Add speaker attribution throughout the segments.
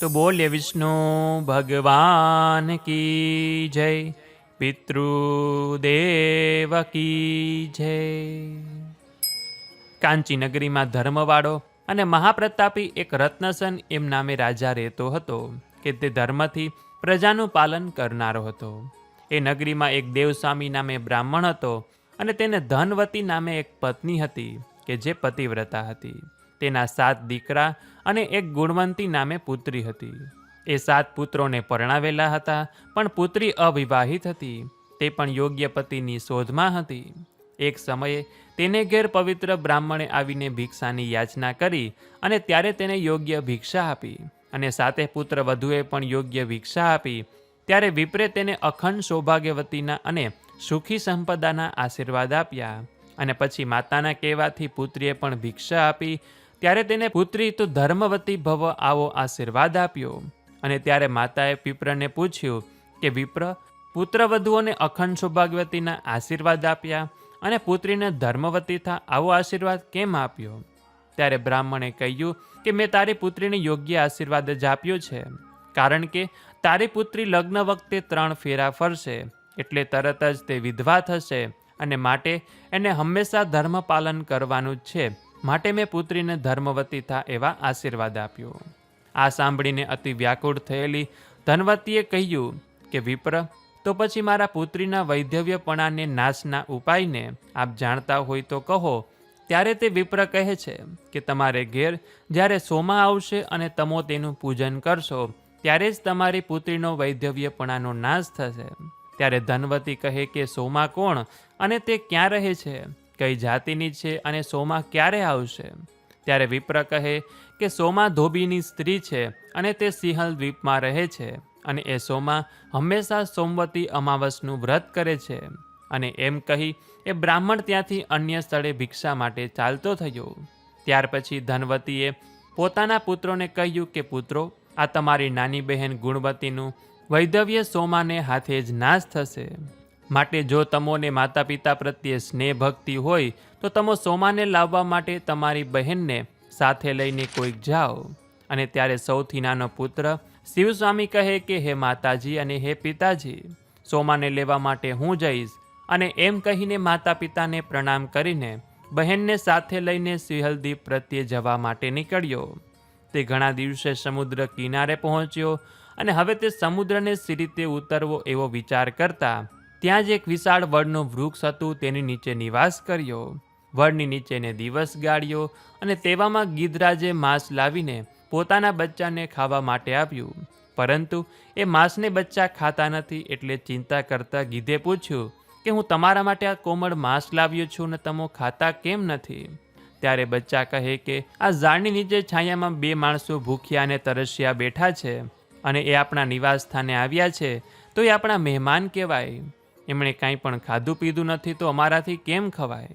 Speaker 1: તો બોલે વિષ્ણુ ભગવાન કી જય, પિતૃદેવ કી જય. કાંચી નગરીમાં ધર્મવાળો અને મહાપ્રતાપી એક રત્નસન એમ નામે રાજા રહેતો હતો કે તે ધર્મથી પ્રજાનું પાલન કરનારો હતો. એ નગરીમાં એક દેવસ્વામી નામે બ્રાહ્મણ હતો અને તેને ધનવતી નામે એક પત્ની હતી કે જે પતિવ્રતા હતી. તેના સાત દીકરા અને એક ગુણવંતી નામે પુત્રી હતી. એ સાત પુત્રોને પરણાવેલા હતા, પણ પુત્રી અવિવાહિત હતી. તે પણ યોગ્ય પતિની શોધમાં હતી. એક સમયે તેને ઘેર પવિત્ર બ્રાહ્મણે આવીને ભિક્ષાની યાચના કરી અને ત્યારે તેને યોગ્ય ભિક્ષા આપી અને સાતે પુત્ર વધુએ પણ યોગ્ય ભિક્ષા આપી, ત્યારે વિપ્રે તેને અખંડ સૌભાગ્યવતીના અને સુખી સંપદાના આશીર્વાદ આપ્યા અને પછી માતાના કહેવાથી પુત્રીએ પણ ભિક્ષા આપી ત્યારે તેને પુત્રી તું ધર્મવતી ભવ આવો આશીર્વાદ આપ્યો. અને ત્યારે માતાએ વિપ્રને પૂછ્યું કે, વિપ્ર, પુત્રવધુઓને અખંડ સૌભાગ્યવતીના આશીર્વાદ આપ્યા અને પુત્રીને ધર્મવતી થા, આવો આશીર્વાદ કેમ આપ્યો? ત્યારે બ્રાહ્મણે કહ્યું કે, મેં તારી પુત્રીને યોગ્ય આશીર્વાદ જ આપ્યો છે, કારણ કે તારી પુત્રી લગ્ન વખતે ત્રણ ફેરા ફરશે, એટલે તરત જ તે વિધવા થશે અને માટે એને હંમેશા ધર્મ પાલન કરવાનું જ છે. માટે મેં પુત્રીને ધર્મવતી થા એવા આશીર્વાદ આપ્યો. આ સાંભળીને અતિ વ્યાકુળ થયેલી ધનવતીએ કહ્યું કે, વિપ્ર, તો પછી મારા પુત્રીના વૈધવ્યપણાને નાશના ઉપાયને આપ જાણતા હોય તો કહો. ત્યારે તે વિપ્ર કહે છે કે, તમારે ઘેર જ્યારે સોમા આવશે અને તમો તેનું પૂજન કરશો, ત્યારે જ તમારી પુત્રીનો વૈધવ્યપણાનો નાશ થશે. ત્યારે ધનવતી કહે કે, સોમા કોણ અને તે ક્યાં રહે છે? કઈ જાતિની છે અને સોમા ક્યારે આવશે? ત્યારે વિપ્ર કહે કે સોમા ધોબીની સ્ત્રી છે અને તે સિંહલ દ્વીપમાં રહે છે અને એ સોમા હંમેશા સોમવતી અમાવસનું વ્રત કરે છે. અને એમ કહી એ બ્રાહ્મણ ત્યાંથી અન્ય સ્થળે ભિક્ષા માટે ચાલતો થયો. ત્યાર પછી ધનવતીએ પોતાના પુત્રોને કહ્યું કે, પુત્રો, આ તમારી નાની બહેન ગુણવતીનું વૈધવ્ય સોમાને હાથે જ નાશ થશે. માટે જો તમોને માતા પિતા પ્રત્યે સ્નેહ ભક્તિ હોય, તો તમો સોમાને લાવવા માટે તમારી બહેનને સાથે લઈને કોઈક જાઓ. અને ત્યારે સૌથી નાનો પુત્ર શિવસ્વામી કહે કે, હે માતાજી અને હે પિતાજી, સોમાને લેવા માટે હું જઈશ. અને એમ કહીને માતા પિતાને પ્રણામ કરીને બહેનને સાથે લઈને સિંહલદીપ પ્રત્યે જવા માટે નીકળ્યો. તે ઘણા દિવસે સમુદ્ર કિનારે પહોંચ્યો અને હવે તે સમુદ્રને સી રીતે ઉતરવો એવો વિચાર કરતા ત્યાં જ એક વિશાળ વડનું વૃક્ષ હતું, તેની નીચે નિવાસ કર્યો. વડની નીચેને દિવસ ગાળ્યો અને તેવામાં ગીધરાજે માંસ લાવીને પોતાના બચ્ચાને ખાવા માટે આપ્યું. પરંતુ એ માંસને બચ્ચા ખાતા નથી એટલે ચિંતા કરતા ગીધે પૂછ્યું કે હું તમારા માટે આ કોમળ માંસ લાવ્યો છું ને તમો ખાતા કેમ નથી? ત્યારે બચ્ચા કહે કે આ ઝાડની નીચે છાયામાં બે માણસો ભૂખ્યા અને તરસ્યા બેઠા છે અને એ આપણા નિવાસ સ્થાને આવ્યા છે, તો એ આપણા મહેમાન કહેવાય. એમણે કાંઈ પણ ખાધું પીધું નથી તો અમારાથી કેમ ખવાય?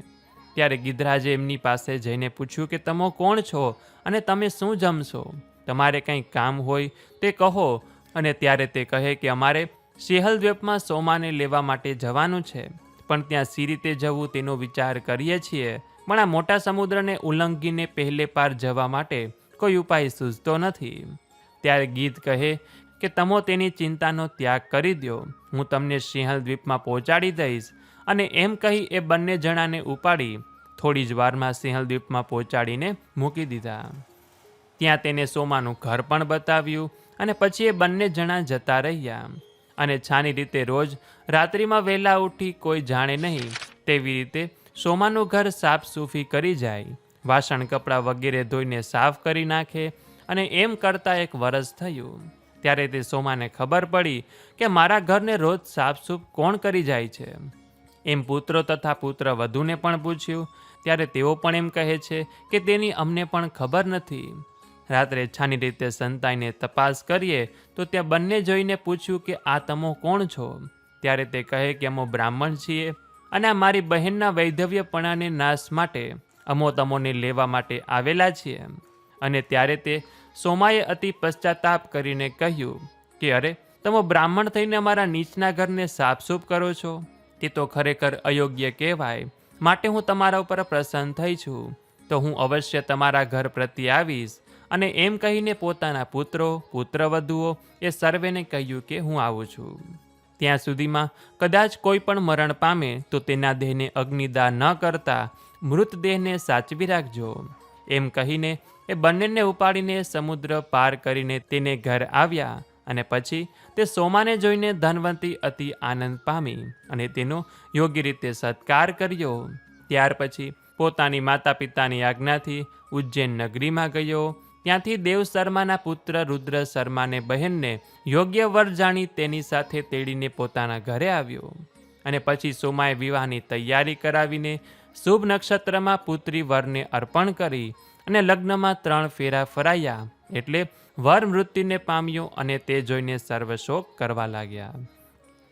Speaker 1: ત્યારે ગિધરાજે એમની પાસે જઈને પૂછ્યું કે, તમે કોણ છો અને તમે શું જમશો? તમારે કંઈ કામ હોય તે કહો. અને ત્યારે તે કહે કે, અમારે શેહલદ્વીપમાં સોમાને લેવા માટે જવાનું છે. પણ ત્યાં સી રીતે જવું તેનો વિચાર કરીએ છીએ. પણ આ મોટા સમુદ્રને ઉલ્લંઘીને પહેલે પાર જવા માટે કોઈ ઉપાય સૂઝતો નથી. ત્યારે ગીત કહે કે તમો તેની ચિંતાનો ત્યાગ કરી દો હું તમને સિંહલ દ્વીપમાં પહોંચાડી દઈશ અને એમ કહી એ બંને જણાને ઉપાડી થોડી જ વારમાં સિંહલ દ્વીપમાં પહોંચાડીને મૂકી દીધા. ત્યાં તેને સોમાનું ઘર પણ બતાવ્યું અને પછી એ બંને જણા જતા રહ્યા. અને છાની રીતે રોજ રાત્રિમાં વહેલા ઉઠી કોઈ જાણે નહીં તેવી રીતે સોમાનું ઘર સાફ સૂફી કરી જાય. વાસણ કપડાં વગેરે ધોઈને સાફ કરી નાખે અને એમ કરતાં એક વરસ થયું. ત્યારે તે સોમાને ખબર પડી કે મારા ઘરને રોજ સાફસૂફ કોણ કરી જાય છે. એમ પુત્રો તથા પુત્ર વધુને પણ પૂછ્યું. ત્યારે તેઓ પણ એમ કહે છે કે તેની અમને પણ ખબર નથી. રાત્રે છાની રીતે સંતાઈને તપાસ કરીએ તો ત્યાં બંને જોઈને પૂછ્યું કે આ તમો કોણ છો? ત્યારે તે કહે કે અમો બ્રાહ્મણ છીએ અને આ મારી બહેનના વૈધવ્યપણાને નાશ માટે અમો તમોને લેવા માટે આવેલા છીએ. અને ત્યારે તે સોમાએ અતિ પશ્ચાતાપ કરીને કહ્યું કે, અરે, તમે બ્રાહ્મણ થઈને અમારા નીચના ઘરને સાફસૂફ કરો છો? તે તો ખરેખર અયોગ્ય કહેવાય. માટે હું તમારા ઉપર પ્રસન્ન થઈ છું. તો હું અવશ્ય તમારા ઘર પ્રત્યે આવીશ. અને એમ કહીને પોતાના પુત્રો, પુત્રવધુઓ એ સર્વેને કહ્યું કે, હું આવું છું. ત્યાં સુધીમાં કદાચ કોઈ પણ મરણ પામે તો તેના દેહને અગ્નિદાન ન કરતા મૃતદેહને સાચવી રાખજો. એમ કહીને એ બંનેને ઉપાડીને સમુદ્ર પાર કરીને તેને ઘર આવ્યા અને પછી તે સોમાને જોઈને ધનવંતી અતિ આનંદ પામી અને તેનો યોગ્ય રીતે સત્કાર કર્યો. ત્યાર પછી પોતાની માતા પિતાની આજ્ઞાથી ઉજ્જૈન નગરીમાં ગયો. ત્યાંથી દેવ શર્માના પુત્ર રુદ્ર શર્માને બહેનને યોગ્ય વર જાણી તેની સાથે તેડીને પોતાના ઘરે આવ્યો. અને પછી સોમાએ વિવાહની તૈયારી કરાવીને શુભ નક્ષત્રમાં પુત્રી વરને અર્પણ કરી અને લગ્નમાં ત્રણ ફેરા ફરાયા એટલે વર મૃત્યુને પામ્યો અને તે જોઈને સર્વ શોક કરવા લાગ્યા.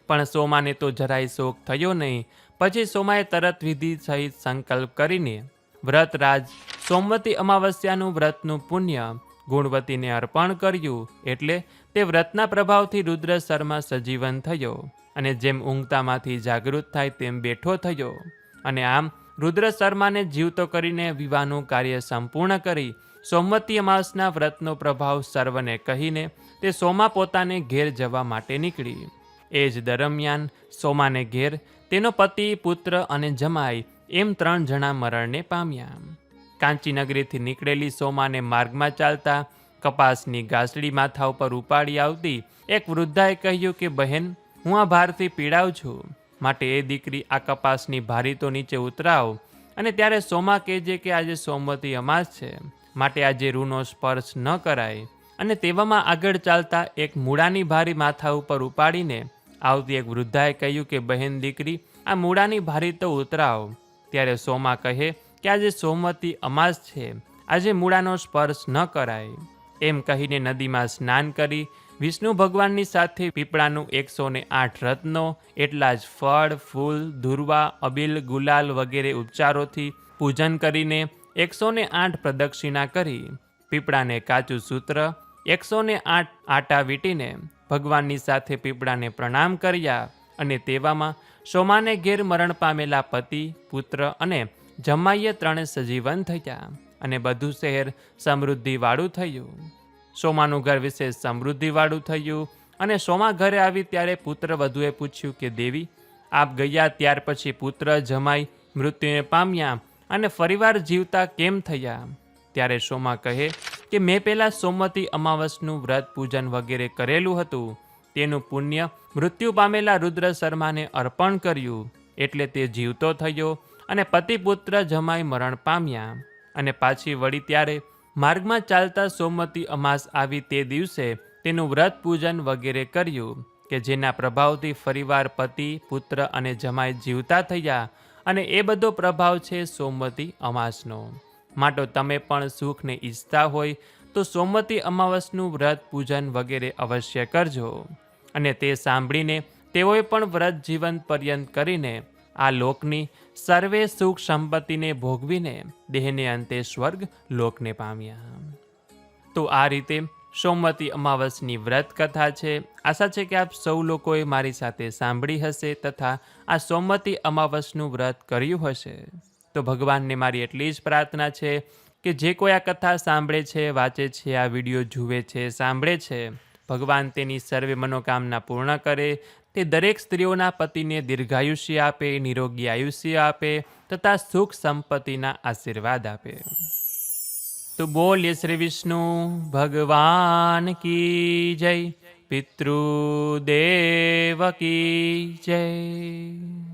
Speaker 1: પણ સોમાને તો જરાય શોક થયો નહીં. પછી સોમાએ તરત વિધિ સહિત સંકલ્પ કરીને વ્રતરાજ સોમવતી અમાવસ્યાનું વ્રતનું પુણ્ય, ગુણવતીને અર્પણ કર્યું એટલે તે વ્રતના પ્રભાવથી રુદ્ર શર્મા સજીવન થયો અને જેમ ઊંઘતામાંથી જાગૃત થાય તેમ બેઠો થયો. અને આમ રુદ્ર શર્માને જીવતો કરીને વિવાહનું કાર્ય સંપૂર્ણ કરી સોમવતી અમાસના વ્રતનો પ્રભાવ સર્વને કહીને તે સોમા પોતાને ઘેર જવા માટે નીકળી. એ જ દરમિયાન સોમાને ઘેર તેનો પતિ, પુત્ર અને જમાઈ એમ ત્રણ જણા મરણને પામ્યા. કાંચીનગરીથી નીકળેલી સોમાને માર્ગમાં ચાલતા કપાસની ગાસડી માથા ઉપર ઉપાડી આવતી એક વૃદ્ધાએ કહ્યું કે, બહેન, હું આ ભારથી પીડાવ છું. માટે એ દીકરી આ કપાસની ભારી તો નીચે ઉતરાવ અને ત્યારે સોમા કહેજે કે આજે સોમવતી અમાસ છે, માટે આજે રૂનો સ્પર્શ ન કરાય. અને તેવામાં આગળ ચાલતા એક મૂળાની ભારી માથા ઉપર ઉપાડીને આવતી એક વૃદ્ધાએ કહ્યું કે, બહેન દીકરી, આ મૂળાની ભારી તો ઉતરાવ. ત્યારે સોમા કહે કે, આજે સોમવતી અમાસ છે, આજે મૂળાનો સ્પર્શ ન કરાય. એમ કહીને નદીમાં સ્નાન કરી વિષ્ણુ ભગવાનની સાથે પીપળાનું એકસો ને આઠ રત્નો, એટલા જ ફળ, ફૂલ, ધુર્વા, અબીલ, ગુલાલ વગેરે ઉપચારોથી પૂજન કરીને એકસો ને આઠ પ્રદક્ષિણા કરી પીપળાને કાચું સૂત્ર, એકસો ને આઠ આટા વીટીને ભગવાનની સાથે પીપળાને પ્રણામ કર્યા અને તેવામાં સોમાને ઘેર મરણ પામેલા પતિ, પુત્ર અને જમાઈએ ત્રણે સજીવન થયા અને બધું શહેર સમૃદ્ધિવાળું થયું. સોમાનું ઘર વિશેષ સમૃદ્ધિવાળું થયું અને સોમા ઘરે આવી ત્યારે પુત્ર વધુએ પૂછ્યું કે, દેવી, આપ ગયા ત્યાર પછી પુત્ર જમાઈ મૃત્યુને પામ્યા અને ફરીવાર જીવતા કેમ થયા? ત્યારે સોમા કહે કે, મેં પહેલાં સોમવતી અમાવસનું વ્રત પૂજન વગેરે કરેલું હતું. તેનું પુણ્ય મૃત્યુ પામેલા રુદ્ર શર્માને અર્પણ કર્યું. એટલે તે જીવતો થયો અને પતિ પુત્ર જમાઈ મરણ પામ્યા. અને પાછી વળી ત્યારે માર્ગમાં ચાલતા સોમવતી અમાસ આવી તે દિવસે તેનું વ્રત પૂજન વગેરે કર્યું, કે જેના પ્રભાવથી ફરીવાર પતિ, પુત્ર અને જમાઈ જીવતા થયા અને એ બધો પ્રભાવ છે સોમવતી અમાસનો. માટો તમે પણ સુખને ઈચ્છતા હોય તો સોમવતી અમાવસનું વ્રત પૂજન વગેરે અવશ્ય કરજો. અને તે સાંભળીને તેઓએ પણ વ્રત જીવન પર્યંત કરીને આ લોકની સર્વે સુખ સંપત્તિને ભોગવીને દેહને અંતે સ્વર્ગ લોકને પામ્યા. તો આ રીતે સોમવતી અમાવસની વ્રત કથા છે. આશા છે કે આપ સૌ લોકોએ મારી સાથે સાંભળી હશે તથા આ સોમવતી અમાવસનું વ્રત કર્યું હશે. તો ભગવાનને મારી એટલી જ પ્રાર્થના છે કે જે કોઈ આ કથા સાંભળે છે, વાંચે છે, આ વીડિયો જુએ છે, સાંભળે છે, ભગવાન તેની સર્વે મનોકામના પૂર્ણ કરે તે દરેક સ્ત્રીઓના પતિને દીર્ઘાયુષ્ય આપે, નિરોગી આયુષ્ય આપે તથા સુખ સંપત્તિના આશીર્વાદ આપે. તો બોલીએ શ્રી વિષ્ણુ, ભગવાન કી જય, પિતૃદેવ કી જય.